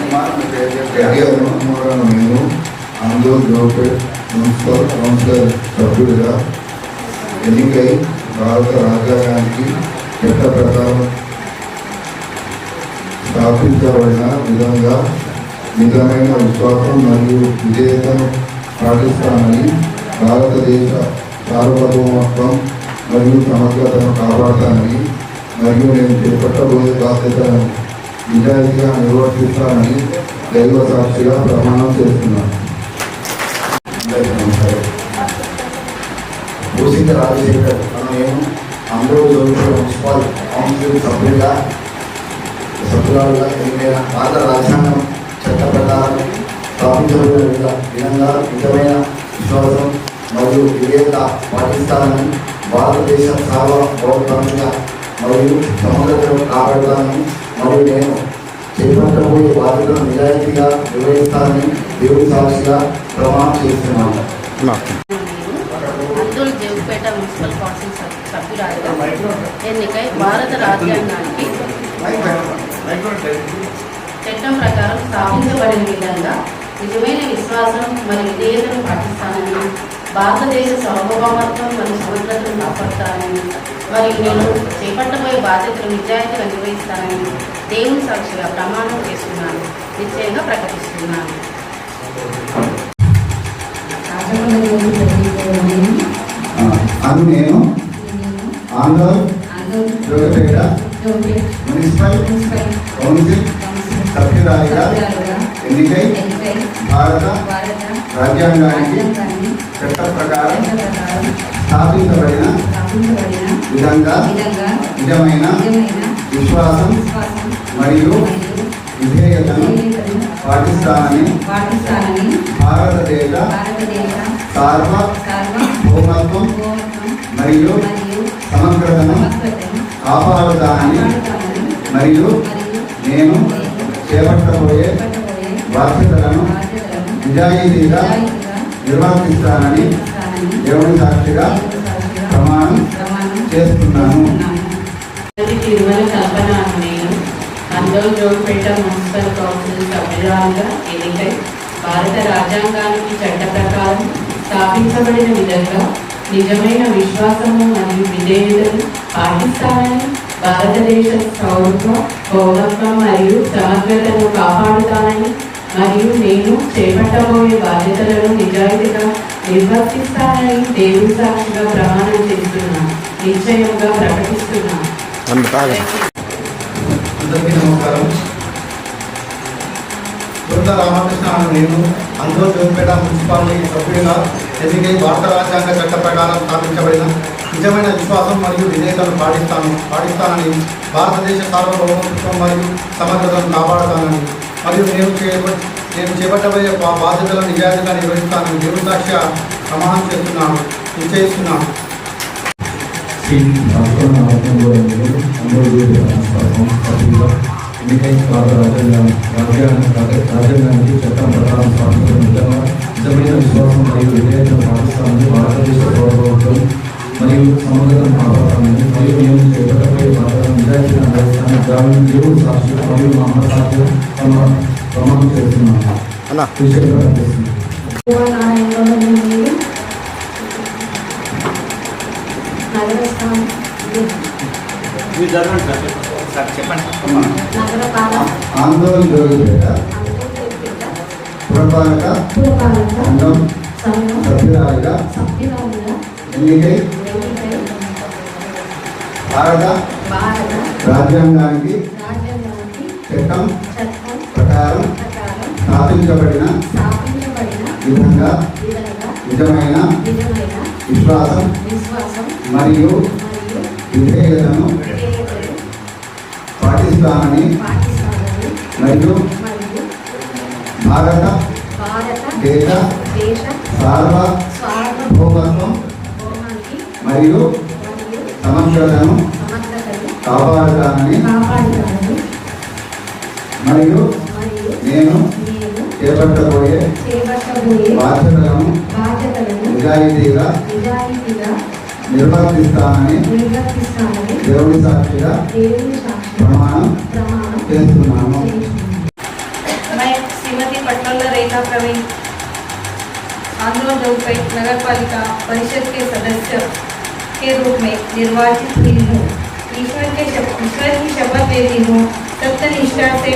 కుమార్ నేను ఆందోళన municipal councillor సభ్యుడిగా ఎన్నికై భారత రాజ్యాంగానికి చట్ట ప్రకారం స్థాపించబడిన విధంగా నిజమైన విశ్వాసం మరియు విధేయతను పాటిస్తానని భారతదేశ సార్వభౌమత్వం మరియు సమగ్రతను కాపాడతానని మరియు నేను చేపట్టబోయే బాధ్యతను నిజాయితీగా నిర్వర్తిస్తానని దైవ సాక్షిగా ప్రమాణం చేస్తున్నాను. భూసింగ రాజశేఖర్ నేను అందరూ జరుగుతున్న మున్సిపల్ కౌన్సిల్ సభ్యులుగా సభ్యురాలుగా ఎన్నికైన భారత రాజ్యాంగం చట్ట ప్రకారం స్థాపించబడిన విధంగా నిజమైన విశ్వాసం మరియు విధేయత పాటిస్తానని భారతదేశ సార్వభౌమంగా మరియు సమగ్రతను కాపాడతానని మరియు నేను చేపట్టబోయే బాధ్యతను నిజాయితీగా నిర్వహిస్తానని దేవుడి సాక్షిగా ప్రమాణం చేస్తున్నాను. అందుల్ జేవుపేట మున్సిపల్ కౌన్సిల్ సభ్- సభ్యురాలిగా ఎన్నికై భారత రాజ్యాంగానికి చట్టం ప్రకారం స్థాపించబడిన విధంగా నిజమైన విశ్వాసం మరియు విధేయతను పాటిస్తానని భారతదేశ సార్వభౌమత్వం మరియు సమగ్రతను కాపాడుతానని మరియు నేను చేపట్టబోయే బాధ్యతలు నిజాయితీగా నిర్వహిస్తానని దేవుని సాక్షిగా ప్రమాణం చేస్తున్నాను. నిశ్చయంగా ప్రకటిస్తున్నాను. అను నేను ఆంధ్ర జోగపేట మున్సిపల్ కౌన్సిల్ సభ్యురాలిగా ఎన్నికై భారత రాజ్యాంగానికి చట్టం ప్రకారం స్థాపించబడిన విధంగా నిజమైన విశ్వాసం మరియు విధేయతను పాటిస్తానని భారతదేశ సార్వ సార్వభౌమత్వం మరియు సమగ్రతను కాపాడుతానని మరియు నేను చేపట్టబోయే బాధ్యతలను నిజాయితీగా నిర్వర్తిస్తానని నిర్వహిస్తానని దేవుని సాక్షిగా ప్రమాణం చేస్తున్నాను. తిరుమల కల్పన నేను అందరూ జోగుపేట మున్సిపల్ కౌన్సిల్ సభ్యురాలుగా ఎన్నికై భారత రాజ్యాంగానికి చట్ట ప్రకారం స్థాపించబడిన విధంగా నిజమైన విశ్వాసము మరియు విధేయతను పాటిస్తానని భారతదేశ సౌరత్వం పౌరత్వం మరియు సమగ్రతను కాపాడుతానని మరియు నేను చేపట్టబోయే బాధ్యతలను నిజాయితీగా నిర్వర్తిస్తానని దేవుని సాక్షిగా ప్రమాణం చేస్తున్నాను నిశ్చయంగా ప్రకటిస్తున్నాను అందరికీ నమస్కారం. బృంద రామకృష్ణ అను నేను అందరూ జోగిపేట మున్సిపాలిటీ సభ్యుడిగా ఎన్నికై భారత రాజ్యాంగ చట్ట ప్రకారం స్థాపించబడిన నిజమైన విశ్వాసం మరియు విధేయతను పాటిస్తాను. పాటిస్తానని భారతదేశ సార్వభౌమత్వం మరియు సమగ్రతను కాపాడుతానని మరియు నేను నేను చేపట్టబోయే బా- బాధ్యతలను నిజాయితీగా నిర్వహిస్తాను దేవుని సాక్షి ప్రమాణం చేస్తున్నాను. నిశ్చయిస్తున్నాను. శ్రీ ఎన్నికై భారత రాజ్యాంగం రాజ్యాంగానికి చట్టం ప్రకారం స్థాపించిన నిజమైన విశ్వాసం మరియు విధేయతను పాటిస్తామని భారతదేశ ప్రభుత్వం మరియు సమగ్రతను కాపాడాలని మరియు మేము చేపట్టబోయే బాధ్యతను నిజాయితీగా నిర్వహిస్తామని గ్రామీణ దేవుడు సాక్షి మరియు మా అమ్మ సాక్షి ప్రమాణం చేస్తున్నాను విషయంగా కనిపిస్తుంది ఆందోళన జోగిపేట పురపాలక సంఘం సభ్యురాలుగా? ఎన్నికై భారత రాజ్యాంగానికి చట్టం ప్రకారం స్థాపించబడిన విధంగా నిజమైన విశ్వాసం మరియు విధేయతను పాటిస్తానని మరియు భారత దేశ సార్వభౌమత్వం మరియు మరియు సమగ్రతను సమగ్రతను కాపాడుతానని కాపాడుతానని మరియు మరియు నేను నేను చేపట్టబోయే చేపట్టబోయే బాధ్యతలను బాధ్యతలను నిజాయితీగా నిజాయితీగా నిర్వర్తిస్తానని నిర్వర్తిస్తానని దేవుడి సాక్షిగా దేవుని సాక్షి ప్రమాణం ప్రమాణం చేస్తున్నాను చేస్తున్నాను मैं श्रीमती पटोला रेखा प्रवीण आंदोलन पे नगर पालिका परिषद के सदस्य के रूप में निर्वाचित हुई हूँ। ईश्वर के ईश्वर की शपथ लेती हूँ सत्य निष्ठा से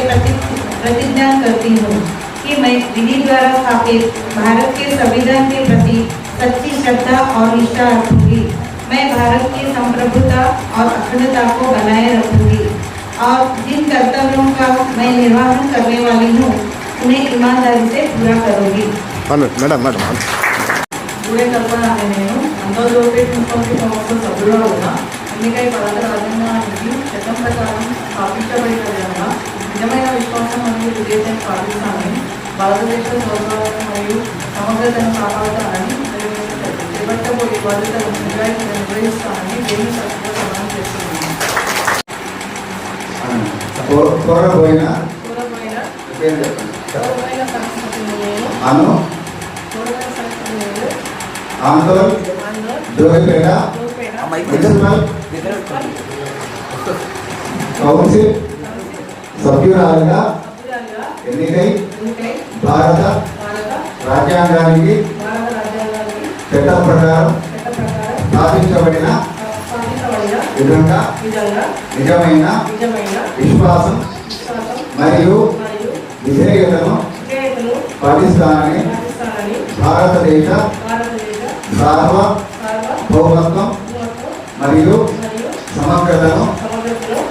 प्रतिज्ञा करती हूँ कि मैं विधि द्वारा स्थापित भारत के संविधान के प्रति सच्ची श्रद्धा और निष्ठा रखूँगी। मैं भारत की संप्रभुता और अखंडता को बनाए रखूँगी। और जिन कर्तव्यों का मैं निर्वाहन करने वाली हूँ उन्हें ईमानदारी से पूरा करूँगी। हाँ, मैडम मैडम पूरे कल्पना में हूँ। అంతర్జోపేట్ మున్సిపాలిటీ సంస్థ సభ్యులుగా ఉన్న ఎన్నికై భారత రాజ్యాంగానికి చట్టం ప్రకారం స్థాపించబడిన విధంగా నిజమైన విశ్వాసం మరియు విజేతను పాటిస్తానని భారతదేశ స్వభావం మరియు సమగ్రతను కాపాడుతానని చేపట్టబోయే బాధ్యతలు నిజాయితీగా నిర్వహిస్తానని దేని సభ్యులు ప్రమాణం చేస్తున్నాను కోరబోయిన చూడబోయిన సంస్కృతిని నేను ఆందోళన్ మున్సిపల్ కౌన్సిల్ సభ్యురాలుగా ఎన్నికై? భారత రాజ్యాంగానికి చట్టం ప్రకారం స్థాపించబడిన విధంగా నిజమైన విశ్వాసం మరియు విధేయతను పాటిస్తానని భారతదేశ భారతదేశ సార్వభౌమత్వం మరియు సమగ్రతను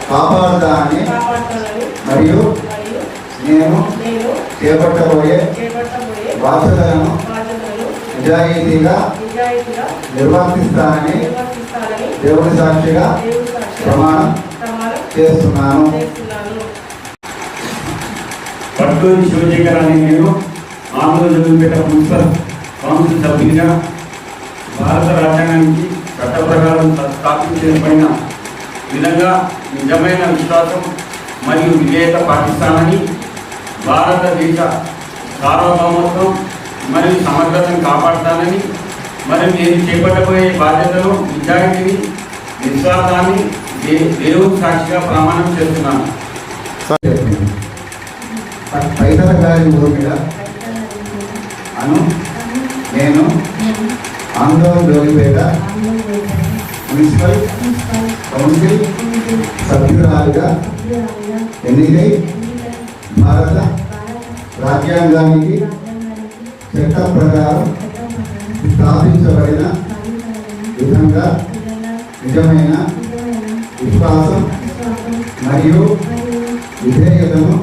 కాపాడుతానని మరియు నేను చేపట్టబోయే బాధ్యతలను నిజాయితీగా నిర్వర్తిస్తానని దేవుని సాక్షిగా దేవుడి సాక్షిగా ప్రమాణం చేస్తున్నాను. పట్టూరి శివశంకర్ అనే నేను ఆంధ్రజ్యోతిపేట మున్సిపల్ కౌన్సిల్ సభ్యునిగా భారత రాజ్యాంగానికి చట్ట ప్రకారం స్థాపించబడిన విధంగా నిజమైన విశ్వాసం మరియు విధేయత పాటిస్తానని భారతదేశ సార్వభౌమత్వం మరియు సమగ్రతను కాపాడుతానని మరియు నేను చేపట్టబోయే బాధ్యతలు నిజాయితీని విశ్వాసాన్ని దే- దేవుని సాక్షిగా ప్రమాణం చేస్తున్నాను. పైసల గారి అను నేను ఆందోళన జోగిపేట మున్సిపల్ కౌన్సిల్ సభ్యురాలుగా ఎన్నికై భారత రాజ్యాంగానికి చట్ట ప్రకారం స్థాపించబడిన విధంగా నిజమైన విశ్వాసం మరియు విధేయతను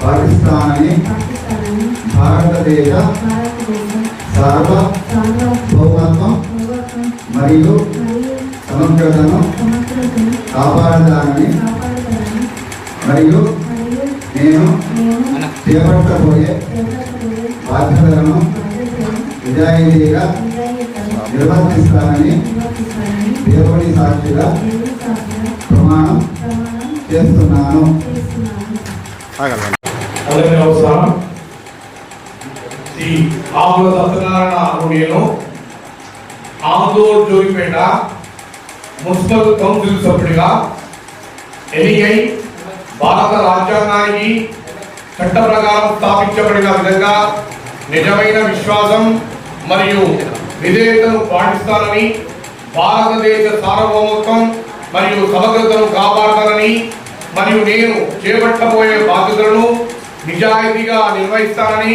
పాటిస్తానని భారతదేశ సార్వభౌమత్వం మరియు సమగ్రతను కాపాడతానని మరియు నేను చేపట్టబోయే బాధ్యతలను నిజాయితీగా నిర్వర్తిస్తానని దేవుని సాక్షిగా ప్రమాణం చేస్తున్నాను. అలాగే నమస్కారం. ఈ ఆకుల సత్యనారాయణ అను నేను జోగిపేట మున్సిపల్ కౌన్సిల్ సభ్యుడిగా ఎన్నికై భారత రాజ్యాంగానికి చట్ట ప్రకారం స్థాపించబడిన విధంగా నిజమైన విశ్వాసం మరియు విధేయతను పాటిస్తానని భారతదేశ సార్వభౌమత్వం మరియు సమగ్రతను కాపాడతానని మరియు నేను చేపట్టబోయే బాధ్యతలను నిజాయితీగా నిర్వహిస్తానని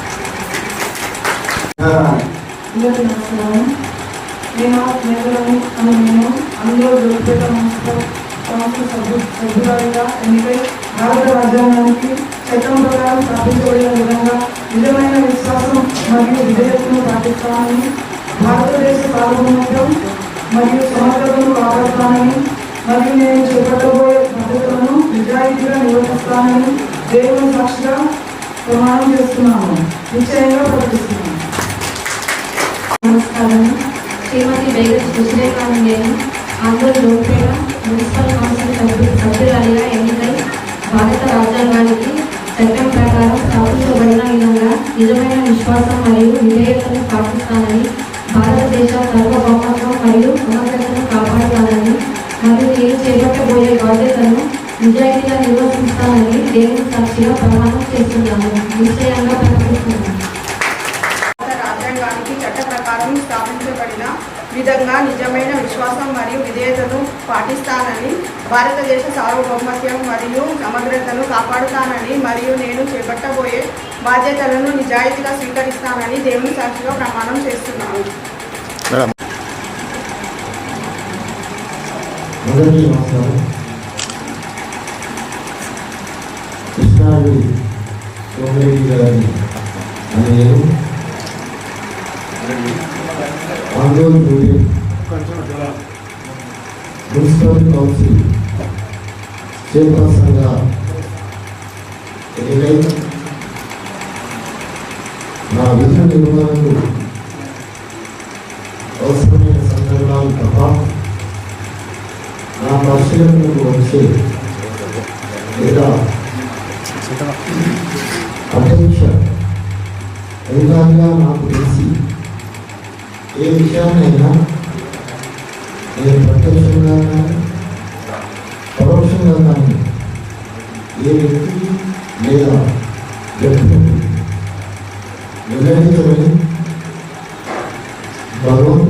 అందరికీ నమస్కారం నేను అని నేను అందులో జోగిపేట మున్సిపల్ కౌన్సిల్ సభ్యు సభ్యురాలిగా ఎన్నికై భారత రాజ్యాంగానికి చట్టం ప్రకారం స్థాపించబడిన విధంగా నిజమైన విశ్వాసం మరియు విధేయతను పాటిస్తానని భారతదేశ సార్వభౌమత్వం మరియు సమగ్రతను కాపాడుతానని మరియు నేను చేపట్టబోయే బాధ్యతలను నిజాయితీగా నిర్వహిస్తానని దేవుని సాక్షిగా ప్రమాణం చేస్తున్నాను నిశ్చయంగా ప్రకటిస్తున్నాను. శ్రీమతి బేగర్ సుశ్రేఖ నేను ఆంధ్ర లోపేట మున్సిపల్ కౌన్సిల్ సభ్యు సభ్యురాలిగా ఎన్నికై భారత రాజ్యాంగానికి చట్టం ప్రకారం స్థాపించబడిన విధంగా నిజమైన విశ్వాసం మరియు విధేయతను పాటిస్తానని భారతదేశ సార్వభౌమత్వం మరియు సమగ్రతను కాపాడుతానని మరియు నేను చేపట్టబోయే బాధ్యతను నిజాయితీగా నిర్వహిస్తానని దేవుని సాక్షిగా ప్రమాణం చేస్తున్నాను. నిశ్చయంగా ప్రకటిస్తున్నాను భారత రాజ్యాంగానికి చట్ట ప్రకారం స్థాపించబడిన విధంగా నిజమైన విశ్వాసం మరియు విధేయతను పాటిస్తానని భారతదేశ సార్వభౌమత్యం మరియు సమగ్రతను కాపాడుతానని మరియు నేను చేపట్టబోయే బాధ్యతలను నిజాయితీగా స్వీకరిస్తానని దేవుని సాక్షిగా ప్రమాణం చేస్తున్నాను. కృష్ణాడు సోమరెడ్డి గారి అని నేను ఆందోళన యూనియన్ మున్సిపల్ కౌన్సిల్ చైర్పర్సన్గా ఎన్నికై నా విధుల నిర్వహణకు అవసరమైన సందర్భాలు తప్ప నా పరిశీలనకు వచ్చే లేదా అధ్యక్ష అధికారిగా నాకు తెలిసి ఏ విషయాన్నైనా నేను ప్రత్యక్షంగా కానీ పరోక్షంగా కానీ ఏ వ్యక్తి లేదా వ్యక్తులకు నిర్ణయించమని భగవంతు సాక్షాత్ ప్రమాణం చేస్తున్నాను